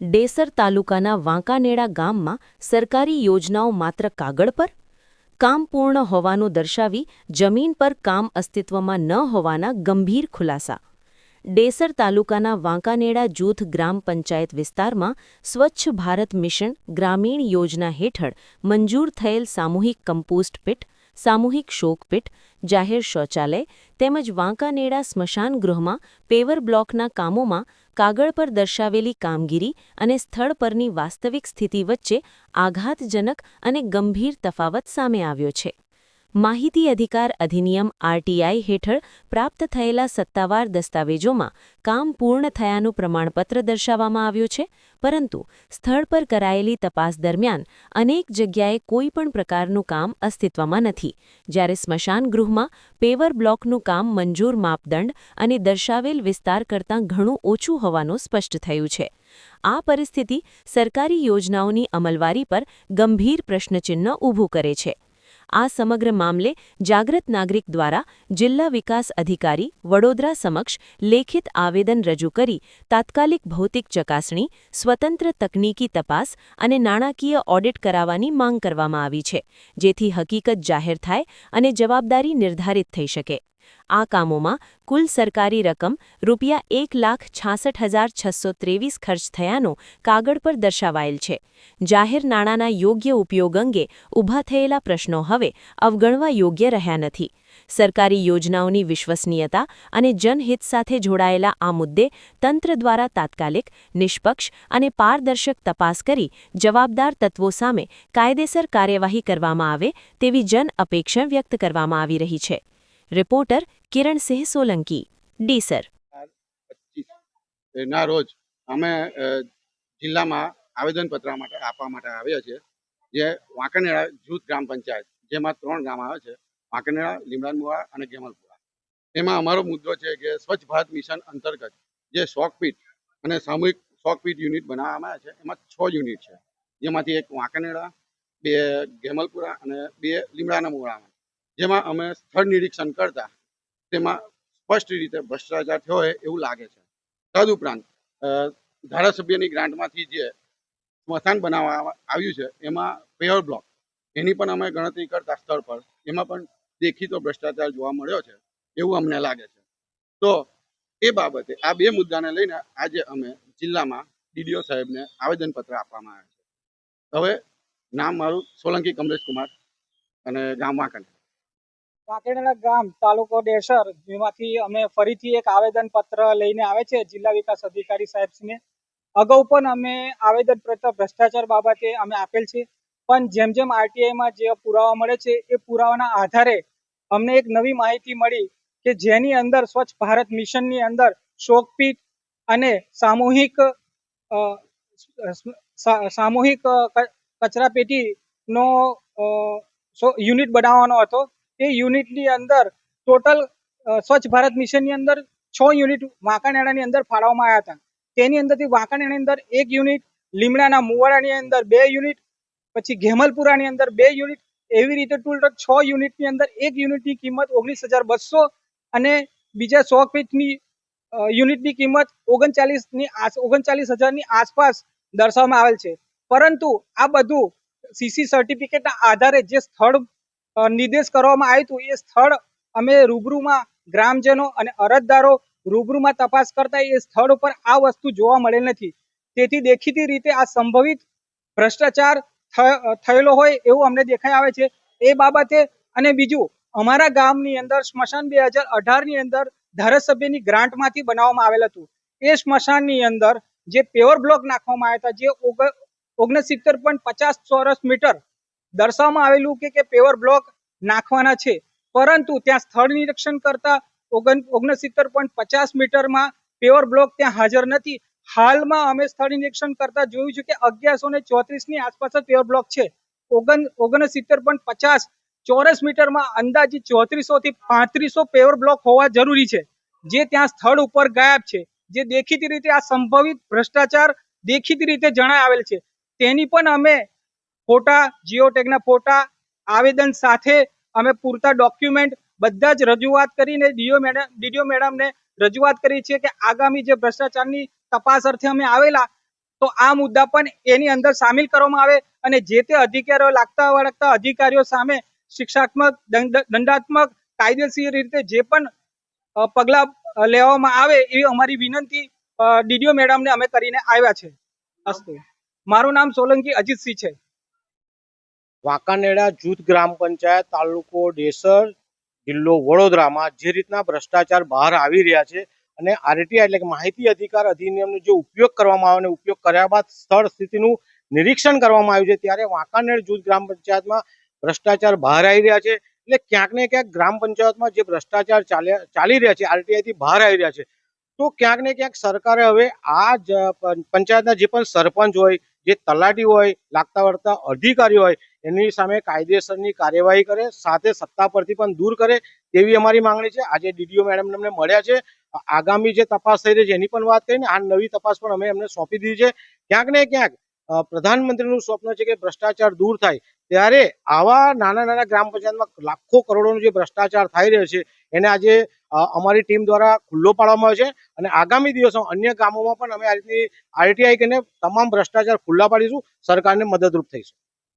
ડેસર તાલુકાના વાંકાનેડા ગામમાં સરકારી યોજનાઓ માત્ર કાગળ પર? કામ પૂર્ણ હોવાનું દર્શાવી જમીન પર કામ અસ્તિત્વમાં ન હોવાના ગંભીર ખુલાસા. ડેસર તાલુકાના વાંકાનેડા જૂથ ગ્રામ પંચાયત વિસ્તારમાં સ્વચ્છ ભારત મિશન ગ્રામીણ યોજના હેઠળ મંજૂર થયેલ સામૂહિક કમ્પોસ્ટ પીટ સામૂહિક શોકપીઠ, જાહેર શૌચાલય તેમજ વાંકાનેડા સ્મશાન ગૃહમાં પેવર બ્લોકના કામોમાં કાગળ પર દર્શાવેલી કામગીરી અને સ્થળ પરની વાસ્તવિક સ્થિતિ વચ્ચે આઘાતજનક અને ગંભીર તફાવત સામે આવ્યો છે. માહિતી અધિકાર અધિનિયમ આરટીઆઈ હેઠળ પ્રાપ્ત થયેલા સત્તાવાર દસ્તાવેજોમાં કામ પૂર્ણ થયાનું પ્રમાણપત્ર દર્શાવવામાં આવ્યું છે, પરંતુ સ્થળ પર કરાયેલી તપાસ દરમિયાન અનેક જગ્યાએ કોઈ પણ પ્રકારનું કામ અસ્તિત્વમાં નથી. જ્યારે સ્મશાન ગૃહમાં પેવર બ્લોકનું કામ મંજૂર માપદંડ અને દર્શાવેલ વિસ્તાર કરતાં ઘણું ઓછું હોવાનું સ્પષ્ટ થયું છે. આ પરિસ્થિતિ સરકારી યોજનાઓની અમલવારી પર ગંભીર પ્રશ્નચિહ્ન ઊભું કરે છે. આ સમગ્ર મામલે જાગૃત નાગરિક દ્વારા જિલ્લા વિકાસ અધિકારી વડોદરા સમક્ષ લેખિત આવેદન રજૂ કરી તાત્કાલિક ભૌતિક ચકાસણી, સ્વતંત્ર તકનીકી તપાસ અને નાણાકીય ઓડિટ કરાવવાની માંગ કરવામાં આવી છે, જેથી હકીકત જાહેર થાય અને જવાબદારી નિર્ધારિત થઈ શકે. આ કામોમાં કુલ સરકારી રકમ રૂપિયા એક લાખ છાસઠ હજાર છસો ત્રેવીસ ખર્ચ થયાનો કાગળ પર દર્શાવાયેલ છે. જાહેર નાણાંના યોગ્ય ઉપયોગ અંગે ઊભા થયેલા પ્રશ્નો હવે અવગણવા યોગ્ય રહ્યા નથી. સરકારી યોજનાઓની વિશ્વસનીયતા અને જનહિત સાથે જોડાયેલા આ મુદ્દે તંત્ર દ્વારા તાત્કાલિક, નિષ્પક્ષ અને પારદર્શક તપાસ કરી જવાબદાર તત્વો સામે કાયદેસર કાર્યવાહી કરવામાં આવે તેવી જન અપેક્ષા વ્યક્ત કરવામાં આવી રહી છે. રિપોર્ટર કિરણસિંહ સોલંકી. ડીસર ના, રોજ અમે જિલ્લામાં જિલ્લામાં આવેદનપત્ર માટે આપવા માટે આવ્યા છીએ, જે વાંકનેળા જૂથ ગ્રામ પંચાયત, જેમાં ત્રણ ગામ આવે છે વાંકાનેડા લીમડાનમુવા અને ગેમલપુરા એમાં અમારો મુદ્દો છે કે સ્વચ્છ ભારત મિશન અંતર્ગત જે શોકપીટ અને સામૂહિક શોકપીટ યુનિટ બનાવવામાં આવ્યા છે, એમાં છ યુનિટ છે. જેમાંથી એક વાંકાનેડા બે ગેમલપુરા અને બે લીમડાના મુવામાં જેમાં અમે સ્થળ નિરીક્ષણ કરતા તેમાં સ્પષ્ટ રીતે ભ્રષ્ટાચાર થયો હોય એવું લાગે છે. તદુપરાંત ધારાસભ્યની ગ્રાન્ટમાંથી જે સ્મશાન બનાવવામાં આવ્યું છે, એમાં પેયર બ્લોક, એની પણ અમે ગણતરી કરતા સ્થળ પર, એમાં પણ દેખીતો ભ્રષ્ટાચાર જોવા મળ્યો છે, એવું અમને લાગે છે. તો એ બાબતે આ બે મુદ્દાને લઈને આજે અમે જિલ્લામાં ડીડીઓ સાહેબને આવેદનપત્ર આપવામાં આવ્યા છે. હવે નામ મારું સોલંકી કમલેશ કુમાર અને ગામ વાંકણ વાંકેડા ગામ, તાલુકો ડેસર, જેમાંથી અમે ફરીથી એક આવેદન પત્ર લઈને આવે છે, જિલ્લા વિકાસ અધિકારી સાહેબશ્રીને અગાઉ પણ અમે આવેદન પત્ર ભ્રષ્ટાચાર બાબતે અમે આપેલ છે, પણ જેમ જેમ આરટીઆઈમાં જે પુરાવા મળે છે, એ પુરાવાના આધારે અમને એક નવી માહિતી મળી કે જેની અંદર સ્વચ્છ ભારત મિશનની અંદર શોકપીઠ અને સામૂહિક સામૂહિક કચરાપેટીનો યુનિટ બનાવવાનો હતો. એ યુનિટની અંદર ટોટલ સ્વચ્છ ભારત મિશનની અંદર છ યુનિટ વાંકાનેડાની અંદર ફાળવવામાં આવ્યા હતા. તેની અંદરથી વાંકાનેડાની અંદર એક યુનિટ, લીમડાના મુવાડાની અંદર બે યુનિટ, પછી ઘેમલપુરાની અંદર બે યુનિટ, એવી રીતે ટોટલ છ યુનિટની અંદર એક યુનિટની કિંમત ઓગણીસ હજાર બસો અને બીજા સો ફીટની યુનિટની કિંમત ઓગણચાલીસની આસ, ઓગણચાલીસ હજારની આસપાસ દર્શાવવામાં આવેલ છે. પરંતુ આ બધું સીસી સર્ટિફિકેટના આધારે જે સ્થળ નિર્દેશ કરવામાં આવ્યું હતું. એ સ્થળ અમે રૂબરૂમાં ગ્રામજનો અને અરજદારો રૂબરૂમાં તપાસ કરતા એ સ્થળ ઉપર આ વસ્તુ જોવા મળેલ નથી. તેથી દેખીતી રીતે આ સંભવિત ભ્રષ્ટાચાર થયેલો હોય એવું અમને દેખાઈ આવે છે. એ બાબતે અને બીજું, અમારા ગામની અંદર સ્મશાન બે હજાર અઢારની અંદર ધારાસભ્યની ગ્રાન્ટમાંથી બનાવવામાં આવેલ હતું. એ સ્મશાનની અંદર જે પેવર બ્લોક નાખવામાં આવ્યા હતા, જે ઓગણ ઓગણસિત્તેર પોઈન્ટ પચાસ ચોરસ મીટર દર્શાવવામાં આવેલું કે કે પેવર બ્લોક નાખવાના છે. પરંતુ ત્યાં સ્થળ નિરીક્ષણ કરતા ઓગણ ઓગણસિત્તેર પોઈન્ટ પચાસ મીટરમાં પેવર બ્લોક ત્યાં હાજર નથી. હાલમાં અમે સ્થળ નિરીક્ષણ કરતા જોયું છે કે અગિયારસો ને ચોત્રીસની આસપાસ જ પેવર બ્લોક છે. ઓગણ ઓગણસિત્તેર પોઈન્ટ પચાસ ચોરસ મીટરમાં અંદાજિત ચોત્રીસો થી પાંત્રીસો પેવર બ્લોક હોવા જરૂરી છે, જે ત્યાં સ્થળ ઉપર ગાયબ છે. જે દેખીતી રીતે આ સંભવિત ભ્રષ્ટાચાર દેખીતી રીતે જણાય આવેલ છે. તેની પણ અમે ફોટા, જીઓટેગના ફોટા, આવેદન સાથે અમે પૂરતા ડોક્યુમેન્ટ બધા જ રજૂઆત કરીને ડીઓ મેડમ, ડીડીઓ મેડમને રજૂઆત કરી છે કે આગામી જે ભ્રષ્ટાચારની તપાસ અર્થે અમે આવેલા, તો આ મુદ્દા પણ એની અંદર સામેલ કરવામાં આવે અને જે તે અધિકારીઓ લાગતા વળગતા અધિકારીઓ સામે શિક્ષાત્મક, દંડ- દંડાત્મક, કાયદેસર રીતે જે પણ પગલાં લેવામાં આવે એવી અમારી વિનંતી ડીડીઓ મેડમને અમે કરીને આવ્યા છે. અસ્તુ. મારું નામ સોલંકી અજીતસિંહ છે. વાંકાનેડા જૂથ ગ્રામ પંચાયત તાલુકો ડેસર જિલ્લો વડોદરામાં જે રીતના ભ્રષ્ટાચાર બહાર આવી રહ્યા છે અને આરટીઆઈ એટલે કે માહિતી અધિકાર અધિનિયમનો જે ઉપયોગ કરવામાં આવે અને ઉપયોગ કર્યા બાદ સ્થળ સ્થિતિનું નિરીક્ષણ કરવામાં આવ્યું છે, ત્યારે વાંકાનેર જૂથ ગ્રામ પંચાયતમાં ભ્રષ્ટાચાર બહાર આવી રહ્યા છે. એટલે ક્યાંક ને ક્યાંક ગ્રામ પંચાયતમાં જે ભ્રષ્ટાચાર ચાલ્યા ચાલી રહ્યા છે આરટીઆઈથી બહાર આવી રહ્યા છે, તો ક્યાંક ને ક્યાંક સરકારે હવે આ પંચાયતના જે પણ સરપંચ હોય, જે તલાટી હોય, લાગતા વળતા અધિકારી હોય એની સામે કાયદેસરની કાર્યવાહી કરે, સાથે સત્તા પરથી પણ દૂર કરે તેવી અમારી માંગણી છે. આજે ડીડીઓ મેડમ અમને મળ્યા છે. આગામી જે તપાસ થઈ રહી છે, એની પણ વાત કરીને આ નવી તપાસ પણ અમે એમને સોંપી દીધી છે. ક્યાંક ને ક્યાંક પ્રધાનમંત્રીનું સ્વપ્ન છે કે ભ્રષ્ટાચાર દૂર થાય. ત્યારે આવા નાના નાના ગ્રામ પંચાયતમાં લાખો કરોડોનો જે ભ્રષ્ટાચાર થઈ રહ્યો છે, એને આજે અમારી ટીમ દ્વારા ખુલ્લો પાડવામાં આવ્યો છે. અને આગામી દિવસો અન્ય ગામોમાં પણ અમે આ રીતની આરટીઆઈ કરીને તમામ ભ્રષ્ટાચાર ખુલ્લા પાડીશું. સરકારને મદદરૂપ થઈશું.